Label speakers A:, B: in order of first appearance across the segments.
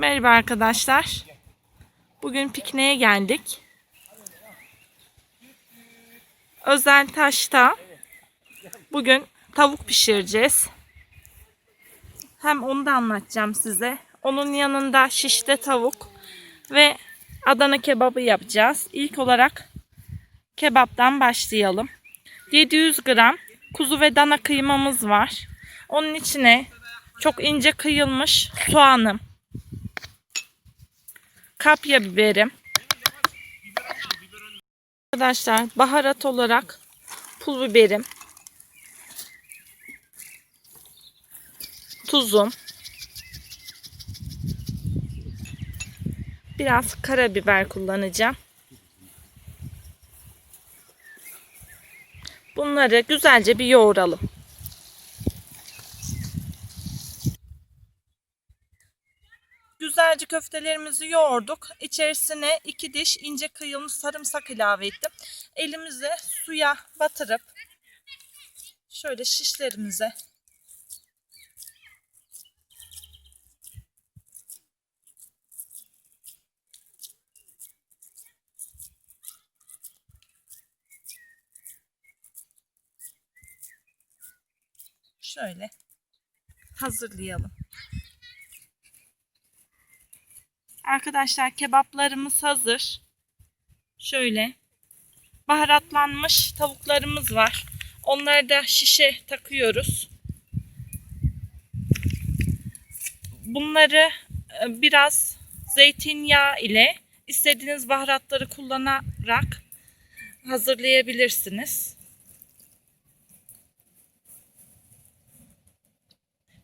A: Merhaba arkadaşlar. Bugün pikniğe geldik. Özel Taş'ta bugün tavuk pişireceğiz. Hem onu da anlatacağım size. Onun yanında şişte tavuk ve Adana kebabı yapacağız. İlk olarak kebaptan başlayalım. 700 gram kuzu ve dana kıymamız var. Onun içine çok ince kıyılmış soğanım, kapya biberim. Arkadaşlar baharat olarak pul biberim, tuzum, biraz karabiber kullanacağım. Bunları güzelce bir yoğuralım. Güzelce köftelerimizi yoğurduk. İçerisine iki diş ince kıyılmış sarımsak ilave ettim. Elimizi suya batırıp şöyle şişlerimize şöyle hazırlayalım. Arkadaşlar kebaplarımız hazır. Şöyle baharatlanmış tavuklarımız var. Onları da şişe takıyoruz. Bunları e, biraz zeytinyağı ile istediğiniz baharatları kullanarak hazırlayabilirsiniz.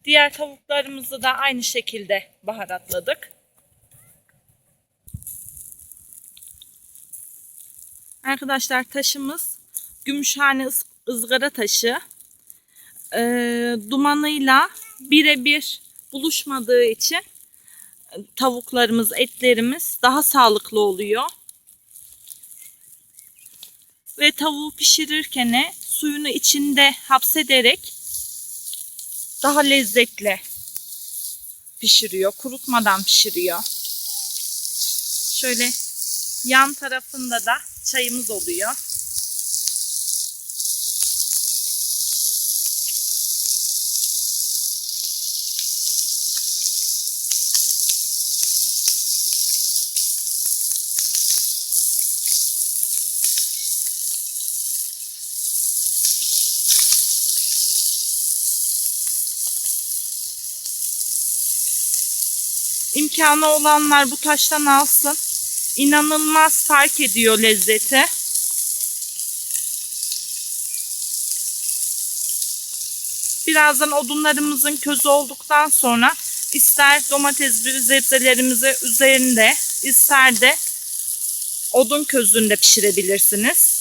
A: Diğer tavuklarımızı da aynı şekilde baharatladık. Arkadaşlar taşımız Gümüşhane ız- ızgara taşı. Ee, dumanıyla birebir buluşmadığı için e, tavuklarımız, etlerimiz daha sağlıklı oluyor. Ve tavuğu pişirirken de suyunu içinde hapsederek daha lezzetli pişiriyor. Kurutmadan pişiriyor. Şöyle yan tarafında da çayımız oluyor. İmkanı olanlar bu taştan alsın. İnanılmaz fark ediyor lezzeti. Birazdan odunlarımızın közü olduktan sonra ister domates ve sebzelerimizi üzerinde ister de odun közünde pişirebilirsiniz.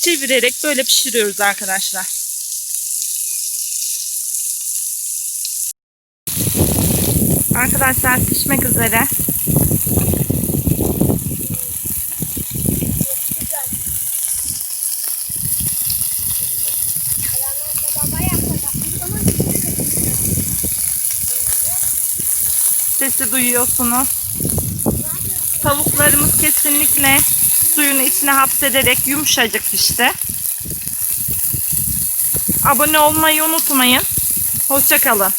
A: Çevirerek böyle pişiriyoruz arkadaşlar. Arkadaşlar pişmek üzere. Sesi duyuyorsunuz. Tavuklarımız kesinlikle suyunu içine hapsederek yumuşacık pişti. Abone olmayı unutmayın. Hoşçakalın.